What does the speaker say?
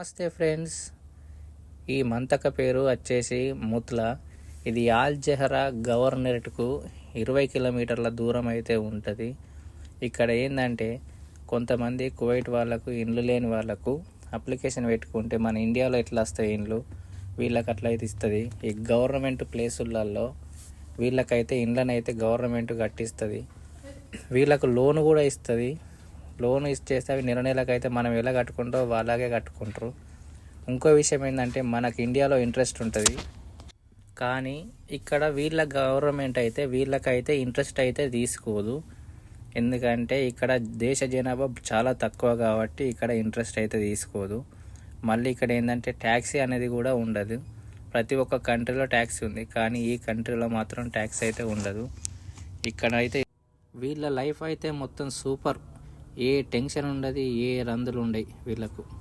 నమస్తే ఫ్రెండ్స్. ఈ మంతక పేరు వచ్చేసి ముత్లా. ఇది ఆల్ జహరా గవర్నరేట్కు ఇరవై కిలోమీటర్ల దూరం అయితే ఉంటుంది. ఇక్కడ ఏంటంటే కొంతమంది కువైట్ వాళ్ళకు ఇండ్లు లేని వాళ్ళకు అప్లికేషన్ పెట్టుకుంటే మన ఇండియాలో ఎట్లా వస్తాయి ఇండ్లు? వీళ్ళకి అట్లా అయితే ఇస్తుంది. ఈ గవర్నమెంట్ ప్లేసులలో వీళ్ళకైతే ఇండ్లనైతే గవర్నమెంట్ కట్టిస్తుంది. వీళ్ళకు లోన్ కూడా ఇస్తుంది. లోన్ ఇచ్చేస్తే అవి నెల నెలకైతే మనం ఎలా కట్టుకుంటో అలాగే కట్టుకుంటారు. ఇంకో విషయం ఏంటంటే మనకి ఇండియాలో ఇంట్రెస్ట్ ఉంటుంది. కానీ ఇక్కడ వీళ్ళ గవర్నమెంట్ అయితే వీళ్ళకైతే ఇంట్రెస్ట్ అయితే తీసుకోదు. ఎందుకంటే ఇక్కడ దేశ జనాభా చాలా తక్కువ కాబట్టి ఇక్కడ ఇంట్రెస్ట్ అయితే తీసుకోదు. మళ్ళీ ఇక్కడ ఏంటంటే ట్యాక్సీ అనేది కూడా ఉండదు. ప్రతి ఒక్క కంట్రీలో ట్యాక్సీ ఉంది. కానీ ఈ కంట్రీలో మాత్రం ట్యాక్స్ అయితే ఉండదు. ఇక్కడ అయితే వీళ్ళ లైఫ్ అయితే మొత్తం సూపర్. ఏ టెన్షన్ ఉండదు ఏ రందులు ఉండవు వీళ్ళకు.